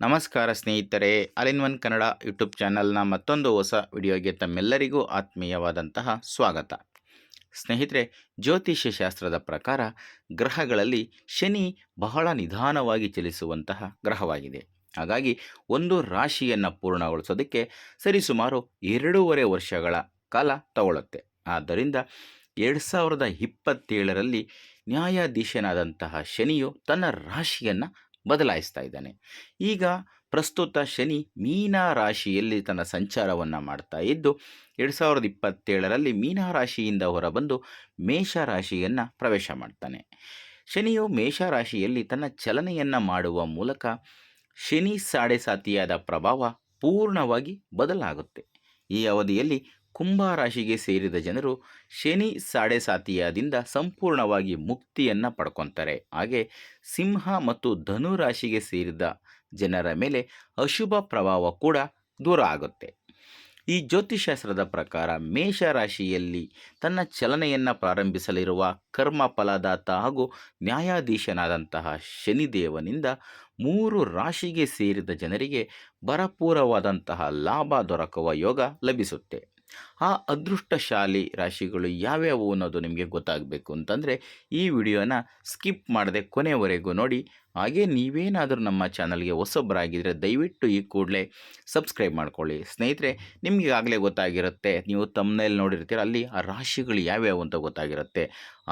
ನಮಸ್ಕಾರ ಸ್ನೇಹಿತರೆ ಅಲಿನ್ one Kannada YouTube ಚಾನಲ್ನ ಮತ್ತೊಂದು ಹೊಸ ವಿಡಿಯೋಗೆ ತಮ್ಮೆಲ್ಲರಿಗೂ ಆತ್ಮೀಯವಾದಂತಹ ಸ್ವಾಗತ. ಸ್ನೇಹಿತರೆ, ಜ್ಯೋತಿಷ್ಯ ಶಾಸ್ತ್ರದ ಪ್ರಕಾರ ಗ್ರಹಗಳಲ್ಲಿ ಶನಿ ಬಹಳ ನಿಧಾನವಾಗಿ ಚಲಿಸುವಂತಹ ಗ್ರಹವಾಗಿದೆ. ಹಾಗಾಗಿ ಒಂದು ರಾಶಿಯನ್ನು ಪೂರ್ಣಗೊಳಿಸೋದಕ್ಕೆ ಸರಿಸುಮಾರು ಎರಡೂವರೆ ವರ್ಷಗಳ ಕಾಲ ತಗೊಳ್ಳುತ್ತೆ ಆದ್ದರಿಂದ ಎರಡು ಸಾವಿರದ ಇಪ್ಪತ್ತೇಳರಲ್ಲಿ ನ್ಯಾಯಾಧೀಶನಾದಂತಹ ಶನಿಯು ತನ್ನ ರಾಶಿಯನ್ನು ಬದಲಾಯಿಸ್ತಾ ಇದ್ದಾನೆ. ಈಗ ಪ್ರಸ್ತುತ ಶನಿ ಮೀನ ರಾಶಿಯಲ್ಲಿ ತನ್ನ ಸಂಚಾರವನ್ನು ಮಾಡ್ತಾ ಇದ್ದು, ಎರಡು ಸಾವಿರದ ಇಪ್ಪತ್ತೇಳರಲ್ಲಿ ಮೀನ ರಾಶಿಯಿಂದ ಹೊರಬಂದು ಮೇಷ ರಾಶಿಯನ್ನು ಪ್ರವೇಶ ಮಾಡ್ತಾನೆ. ಶನಿಯು ಮೇಷ ರಾಶಿಯಲ್ಲಿ ತನ್ನ ಚಲನೆಯನ್ನು ಮಾಡುವ ಮೂಲಕ ಶನಿ ಸಾಡೆಸಾತಿಯಾದ ಪ್ರಭಾವ ಪೂರ್ಣವಾಗಿ ಬದಲಾಗುತ್ತೆ. ಈ ಅವಧಿಯಲ್ಲಿ ಕುಂಭ ರಾಶಿಗೆ ಸೇರಿದ ಜನರು ಶನಿ ಸಾಡೆಸಾತಿಯಾದಿಂದ ಸಂಪೂರ್ಣವಾಗಿ ಮುಕ್ತಿಯನ್ನು ಪಡ್ಕೊತಾರೆ. ಹಾಗೆ ಸಿಂಹ ಮತ್ತು ಧನು ರಾಶಿಗೆ ಸೇರಿದ ಜನರ ಮೇಲೆ ಅಶುಭ ಪ್ರಭಾವ ಕೂಡ ದೂರ ಆಗುತ್ತೆ. ಈ ಜ್ಯೋತಿಷಾಸ್ತ್ರದ ಪ್ರಕಾರ ಮೇಷ ರಾಶಿಯಲ್ಲಿ ತನ್ನ ಚಲನೆಯನ್ನು ಪ್ರಾರಂಭಿಸಲಿರುವ ಕರ್ಮ ಫಲದಾತ ಹಾಗೂ ನ್ಯಾಯಾಧೀಶನಾದಂತಹ ಶನಿದೇವನಿಂದ ಮೂರು ರಾಶಿಗೆ ಸೇರಿದ ಜನರಿಗೆ ಭರಪೂರವಾದಂತಹ ಲಾಭ ದೊರಕುವ ಯೋಗ ಲಭಿಸುತ್ತೆ. ಆ ಅದೃಷ್ಟಶಾಲಿ ರಾಶಿಗಳು ಯಾವ್ಯಾವು ಅನ್ನೋದು ನಿಮಗೆ ಗೊತ್ತಾಗಬೇಕು ಅಂತಂದರೆ ಈ ವಿಡಿಯೋನ ಸ್ಕಿಪ್ ಮಾಡದೆ ಕೊನೆವರೆಗೂ ನೋಡಿ. ಹಾಗೆ ನೀವೇನಾದರೂ ನಮ್ಮ ಚಾನಲ್ಗೆ ಹೊಸೊಬ್ಬರಾಗಿದ್ದರೆ ದಯವಿಟ್ಟು ಈ ಕೂಡಲೇ ಸಬ್ಸ್ಕ್ರೈಬ್ ಮಾಡ್ಕೊಳ್ಳಿ. ಸ್ನೇಹಿತರೆ, ನಿಮಗೆ ಆಗಲೇ ಗೊತ್ತಾಗಿರುತ್ತೆ, ನೀವು ತಮ್ಮನೇಲಿ ನೋಡಿರ್ತೀರ, ಅಲ್ಲಿ ಆ ರಾಶಿಗಳು ಯಾವ್ಯಾವು ಅಂತ ಗೊತ್ತಾಗಿರುತ್ತೆ.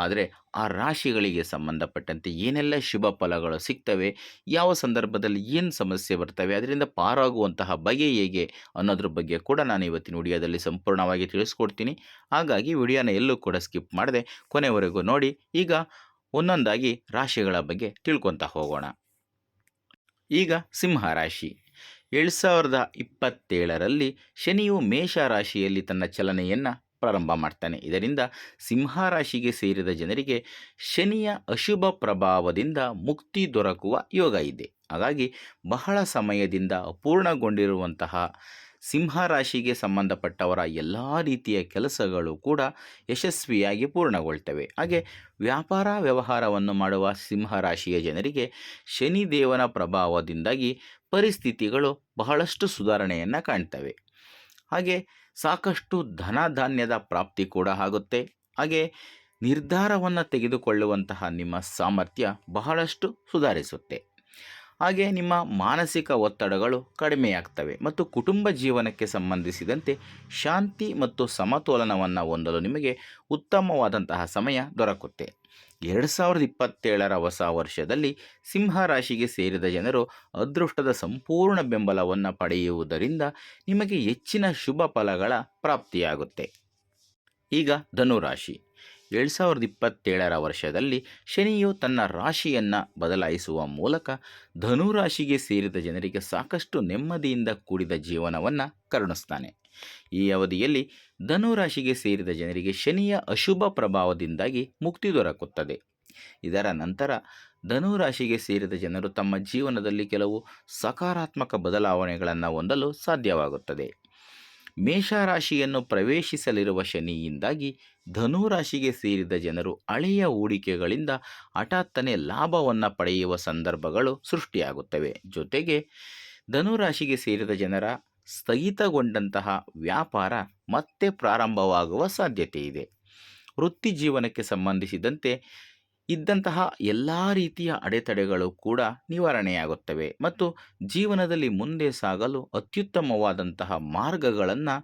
ಆದರೆ ಆ ರಾಶಿಗಳಿಗೆ ಸಂಬಂಧಪಟ್ಟಂತೆ ಏನೆಲ್ಲ ಶುಭ ಫಲಗಳು ಸಿಗ್ತವೆ, ಯಾವ ಸಂದರ್ಭದಲ್ಲಿ ಏನು ಸಮಸ್ಯೆ ಬರ್ತವೆ, ಅದರಿಂದ ಪಾರಾಗುವಂತಹ ಬಗೆ ಹೇಗೆ ಅನ್ನೋದ್ರ ಬಗ್ಗೆ ಕೂಡ ನಾನು ಇವತ್ತಿನ ವಿಡಿಯೋದಲ್ಲಿ ಸಂಪೂರ್ಣವಾಗಿ ತಿಳಿಸ್ಕೊಡ್ತೀನಿ. ಹಾಗಾಗಿ ವಿಡಿಯೋನ ಎಲ್ಲೂ ಕೂಡ ಸ್ಕಿಪ್ ಮಾಡದೆ ಕೊನೆವರೆಗೂ ನೋಡಿ. ಈಗ ಒಂದೊಂದಾಗಿ ರಾಶಿಗಳ ಬಗ್ಗೆ ತಿಳ್ಕೊತಾ ಹೋಗೋಣ. ಈಗ ಸಿಂಹ ರಾಶಿ. ಎರಡು ಸಾವಿರದ ಇಪ್ಪತ್ತೇಳರಲ್ಲಿ ಶನಿಯು ಮೇಷ ರಾಶಿಯಲ್ಲಿ ತನ್ನ ಚಲನೆಯನ್ನು ಪ್ರಾರಂಭ ಮಾಡ್ತಾನೆ. ಇದರಿಂದ ಸಿಂಹ ರಾಶಿಗೆ ಸೇರಿದ ಜನರಿಗೆ ಶನಿಯ ಅಶುಭ ಪ್ರಭಾವದಿಂದ ಮುಕ್ತಿ ದೊರಕುವ ಯೋಗ ಇದೆ. ಹಾಗಾಗಿ ಬಹಳ ಸಮಯದಿಂದ ಅಪೂರ್ಣಗೊಂಡಿರುವಂತಹ ಸಿಂಹ ರಾಶಿಗೆ ಸಂಬಂಧಪಟ್ಟವರ ಎಲ್ಲ ರೀತಿಯ ಕೆಲಸಗಳು ಕೂಡ ಯಶಸ್ವಿಯಾಗಿ ಪೂರ್ಣಗೊಳ್ತವೆ. ಹಾಗೆ ವ್ಯಾಪಾರ ವ್ಯವಹಾರವನ್ನು ಮಾಡುವ ಸಿಂಹ ರಾಶಿಯ ಜನರಿಗೆ ಶನಿದೇವನ ಪ್ರಭಾವದಿಂದಾಗಿ ಪರಿಸ್ಥಿತಿಗಳು ಬಹಳಷ್ಟು ಸುಧಾರಣೆಯನ್ನು ಕಾಣ್ತವೆ. ಹಾಗೆ ಸಾಕಷ್ಟು ಧನಧಾನ್ಯದ ಪ್ರಾಪ್ತಿ ಕೂಡ ಆಗುತ್ತೆ. ಹಾಗೆ ನಿರ್ಧಾರವನ್ನು ತೆಗೆದುಕೊಳ್ಳುವಂತಹ ನಿಮ್ಮ ಸಾಮರ್ಥ್ಯ ಬಹಳಷ್ಟು ಸುಧಾರಿಸುತ್ತೆ. ಹಾಗೆ ನಿಮ್ಮ ಮಾನಸಿಕ ಒತ್ತಡಗಳು ಕಡಿಮೆಯಾಗ್ತವೆ ಮತ್ತು ಕುಟುಂಬ ಜೀವನಕ್ಕೆ ಸಂಬಂಧಿಸಿದಂತೆ ಶಾಂತಿ ಮತ್ತು ಸಮತೋಲನವನ್ನು ಹೊಂದಲು ನಿಮಗೆ ಉತ್ತಮವಾದಂತಹ ಸಮಯ ದೊರಕುತ್ತೆ. ಎರಡು ಸಾವಿರದ ಇಪ್ಪತ್ತೇಳರ ಹೊಸ ವರ್ಷದಲ್ಲಿ ಸಿಂಹರಾಶಿಗೆ ಸೇರಿದ ಜನರು ಅದೃಷ್ಟದ ಸಂಪೂರ್ಣ ಬೆಂಬಲವನ್ನು ಪಡೆಯುವುದರಿಂದ ನಿಮಗೆ ಹೆಚ್ಚಿನ ಶುಭ ಫಲಗಳ ಪ್ರಾಪ್ತಿಯಾಗುತ್ತೆ. ಈಗ ಧನುರಾಶಿ. ಎರಡು ಸಾವಿರದ ಇಪ್ಪತ್ತೇಳರ ವರ್ಷದಲ್ಲಿ ಶನಿಯು ತನ್ನ ರಾಶಿಯನ್ನು ಬದಲಾಯಿಸುವ ಮೂಲಕ ಧನುರಾಶಿಗೆ ಸೇರಿದ ಜನರಿಗೆ ಸಾಕಷ್ಟು ನೆಮ್ಮದಿಯಿಂದ ಕೂಡಿದ ಜೀವನವನ್ನು ಕರುಣಿಸ್ತಾನೆ. ಈ ಅವಧಿಯಲ್ಲಿ ಧನುರಾಶಿಗೆ ಸೇರಿದ ಜನರಿಗೆ ಶನಿಯ ಅಶುಭ ಪ್ರಭಾವದಿಂದಾಗಿ ಮುಕ್ತಿ ದೊರಕುತ್ತದೆ. ಇದರ ನಂತರ ಧನುರಾಶಿಗೆ ಸೇರಿದ ಜನರು ತಮ್ಮ ಜೀವನದಲ್ಲಿ ಕೆಲವು ಸಕಾರಾತ್ಮಕ ಬದಲಾವಣೆಗಳನ್ನು ಹೊಂದಲು ಸಾಧ್ಯವಾಗುತ್ತದೆ. ಮೇಷರಾಶಿಯನ್ನು ಪ್ರವೇಶಿಸಲಿರುವ ಶನಿಯಿಂದಾಗಿ ಧನುರಾಶಿಗೆ ಸೇರಿದ ಜನರು ಹಳೆಯ ಹೂಡಿಕೆಗಳಿಂದ ಹಠಾತ್ತನೆ ಲಾಭವನ್ನು ಪಡೆಯುವ ಸಂದರ್ಭಗಳು ಸೃಷ್ಟಿಯಾಗುತ್ತವೆ. ಜೊತೆಗೆ ಧನುರಾಶಿಗೆ ಸೇರಿದ ಜನರ ಸ್ಥಗಿತಗೊಂಡಂತಹ ವ್ಯಾಪಾರ ಮತ್ತೆ ಪ್ರಾರಂಭವಾಗುವ ಸಾಧ್ಯತೆ ಇದೆ ವೃತ್ತಿ ಜೀವನಕ್ಕೆ ಸಂಬಂಧಿಸಿದಂತೆ ಇದ್ದಂತಹ ಎಲ್ಲ ರೀತಿಯ ಅಡೆತಡೆಗಳು ಕೂಡ ನಿವಾರಣೆಯಾಗುತ್ತವೆ ಮತ್ತು ಜೀವನದಲ್ಲಿ ಮುಂದೆ ಸಾಗಲು ಅತ್ಯುತ್ತಮವಾದಂತಹ ಮಾರ್ಗಗಳನ್ನು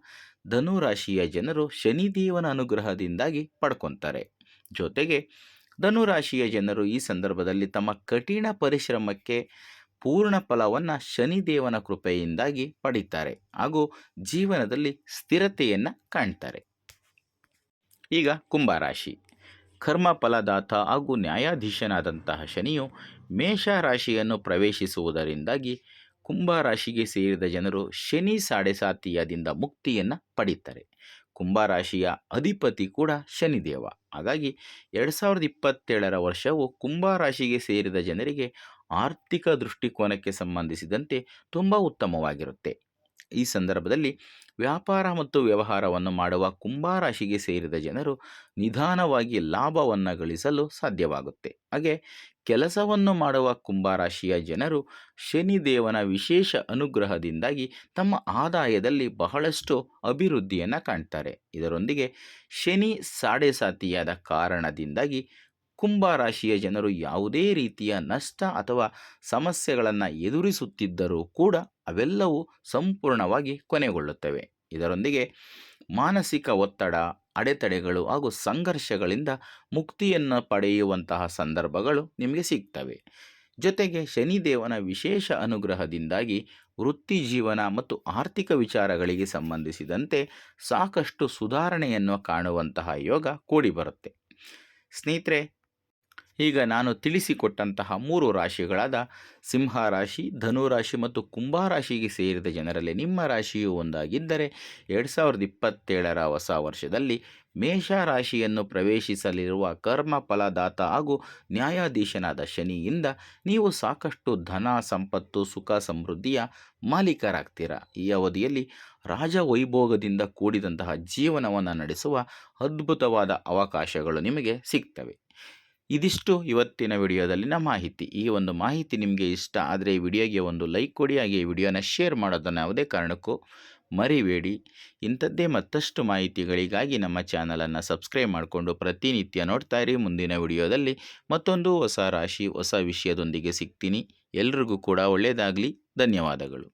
ಧನುರಾಶಿಯ ಜನರು ಶನಿದೇವನ ಅನುಗ್ರಹದಿಂದಾಗಿ ಪಡ್ಕೊತಾರೆ. ಜೊತೆಗೆ ಧನುರಾಶಿಯ ಜನರು ಈ ಸಂದರ್ಭದಲ್ಲಿ ತಮ್ಮ ಕಠಿಣ ಪರಿಶ್ರಮಕ್ಕೆ ಪೂರ್ಣ ಫಲವನ್ನು ಶನಿದೇವನ ಕೃಪೆಯಿಂದಾಗಿ ಪಡೀತಾರೆ ಹಾಗೂ ಜೀವನದಲ್ಲಿ ಸ್ಥಿರತೆಯನ್ನು ಕಾಣ್ತಾರೆ. ಈಗ ಕುಂಭರಾಶಿ ಕರ್ಮ ಫಲದಾತ ಹಾಗೂ ನ್ಯಾಯಾಧೀಶನಾದಂತಹ ಶನಿಯು ಮೇಷ ರಾಶಿಯನ್ನು ಪ್ರವೇಶಿಸುವುದರಿಂದಾಗಿ ಕುಂಭ ರಾಶಿಗೆ ಸೇರಿದ ಜನರು ಶನಿ ಸಾಡೆಸಾತಿಯದಿಂದ ಮುಕ್ತಿಯನ್ನು ಪಡೀತಾರೆ. ಕುಂಭ ರಾಶಿಯ ಅಧಿಪತಿ ಕೂಡ ಶನಿದೇವ. ಹಾಗಾಗಿ ಎರಡು ಸಾವಿರದ ಇಪ್ಪತ್ತೇಳರ ವರ್ಷವು ಕುಂಭ ರಾಶಿಗೆ ಸೇರಿದ ಜನರಿಗೆ ಆರ್ಥಿಕ ದೃಷ್ಟಿಕೋನಕ್ಕೆ ಸಂಬಂಧಿಸಿದಂತೆ ತುಂಬ ಉತ್ತಮವಾಗಿರುತ್ತೆ. ಈ ಸಂದರ್ಭದಲ್ಲಿ ವ್ಯಾಪಾರ ಮತ್ತು ವ್ಯವಹಾರವನ್ನು ಮಾಡುವ ಕುಂಭಾರಾಶಿಗೆ ಸೇರಿದ ಜನರು ನಿಧಾನವಾಗಿ ಲಾಭವನ್ನು ಗಳಿಸಲು ಸಾಧ್ಯವಾಗುತ್ತೆ. ಹಾಗೆ ಕೆಲಸವನ್ನು ಮಾಡುವ ಕುಂಭರಾಶಿಯ ಜನರು ಶನಿದೇವನ ವಿಶೇಷ ಅನುಗ್ರಹದಿಂದಾಗಿ ತಮ್ಮ ಆದಾಯದಲ್ಲಿ ಬಹಳಷ್ಟು ಅಭಿವೃದ್ಧಿಯನ್ನು ಕಾಣ್ತಾರೆ. ಇದರೊಂದಿಗೆ ಶನಿ ಸಾಡೆ ಸಾತಿಯಾದ ಕಾರಣದಿಂದಾಗಿ ಕುಂಭರಾಶಿಯ ಜನರು ಯಾವುದೇ ರೀತಿಯ ನಷ್ಟ ಅಥವಾ ಸಮಸ್ಯೆಗಳನ್ನು ಎದುರಿಸುತ್ತಿದ್ದರೂ ಕೂಡ ಅವೆಲ್ಲವೂ ಸಂಪೂರ್ಣವಾಗಿ ಕೊನೆಗೊಳ್ಳುತ್ತವೆ. ಇದರೊಂದಿಗೆ ಮಾನಸಿಕ ಒತ್ತಡ, ಅಡೆತಡೆಗಳು ಹಾಗೂ ಸಂಘರ್ಷಗಳಿಂದ ಮುಕ್ತಿಯನ್ನು ಪಡೆಯುವಂತಹ ಸಂದರ್ಭಗಳು ನಿಮಗೆ ಸಿಗ್ತವೆ. ಜೊತೆಗೆ ಶನಿದೇವನ ವಿಶೇಷ ಅನುಗ್ರಹದಿಂದಾಗಿ ವೃತ್ತಿ ಜೀವನ ಮತ್ತು ಆರ್ಥಿಕ ವಿಚಾರಗಳಿಗೆ ಸಂಬಂಧಿಸಿದಂತೆ ಸಾಕಷ್ಟು ಸುಧಾರಣೆಯನ್ನು ಕಾಣುವಂತಹ ಯೋಗ ಕೂಡಿಬರುತ್ತೆ. ಸ್ನೇಹಿತರೆ ಈಗ ನಾನು ತಿಳಿಸಿಕೊಟ್ಟಂತಹ ಮೂರು ರಾಶಿಗಳಾದ ಸಿಂಹ ರಾಶಿ ಧನುರಾಶಿ ಮತ್ತು ಕುಂಭರಾಶಿಗೆ ಸೇರಿದ ಜನರಲ್ಲಿ ನಿಮ್ಮ ರಾಶಿಯು ಒಂದಾಗಿದ್ದರೆ ಎರಡು ಸಾವಿರದ ಇಪ್ಪತ್ತೇಳರ ಹೊಸ ವರ್ಷದಲ್ಲಿ ಮೇಷ ರಾಶಿಯನ್ನು ಪ್ರವೇಶಿಸಲಿರುವ ಕರ್ಮ ಫಲದಾತ ಹಾಗೂ ನ್ಯಾಯಾಧೀಶನಾದ ಶನಿಯಿಂದ ನೀವು ಸಾಕಷ್ಟು ಧನ ಸಂಪತ್ತು, ಸುಖ ಸಮೃದ್ಧಿಯ ಮಾಲೀಕರಾಗ್ತೀರಾ? ಈ ಅವಧಿಯಲ್ಲಿ ರಾಜ ವೈಭೋಗದಿಂದ ಕೂಡಿದಂತಹ ಜೀವನವನ್ನು ನಡೆಸುವ ಅದ್ಭುತವಾದ ಅವಕಾಶಗಳು ನಿಮಗೆ ಸಿಗ್ತವೆ. ಇದಿಷ್ಟು ಇವತ್ತಿನ ವಿಡಿಯೋದಲ್ಲಿನ ಮಾಹಿತಿ. ಈ ಒಂದು ಮಾಹಿತಿ ನಿಮಗೆ ಇಷ್ಟ ಆದರೆ ಈ ವಿಡಿಯೋಗೆ ಒಂದು ಲೈಕ್ ಕೊಡಿ, ಹಾಗೆ ಈ ವಿಡಿಯೋನ ಶೇರ್ ಮಾಡೋದನ್ನು ಯಾವುದೇ ಕಾರಣಕ್ಕೂ ಮರಿಬೇಡಿ. ಇಂಥದ್ದೇ ಮತ್ತಷ್ಟು ಮಾಹಿತಿಗಳಿಗಾಗಿ ನಮ್ಮ ಚಾನಲನ್ನು ಸಬ್ಸ್ಕ್ರೈಬ್ ಮಾಡಿಕೊಂಡು ಪ್ರತಿನಿತ್ಯ ನೋಡ್ತಾ ಇರಿ. ಮುಂದಿನ ವಿಡಿಯೋದಲ್ಲಿ ಮತ್ತೊಂದು ಹೊಸ ರಾಶಿ, ಹೊಸ ವಿಷಯದೊಂದಿಗೆ ಸಿಗ್ತೀನಿ. ಎಲ್ರಿಗೂ ಕೂಡ ಒಳ್ಳೆಯದಾಗಲಿ ಧನ್ಯವಾದಗಳು.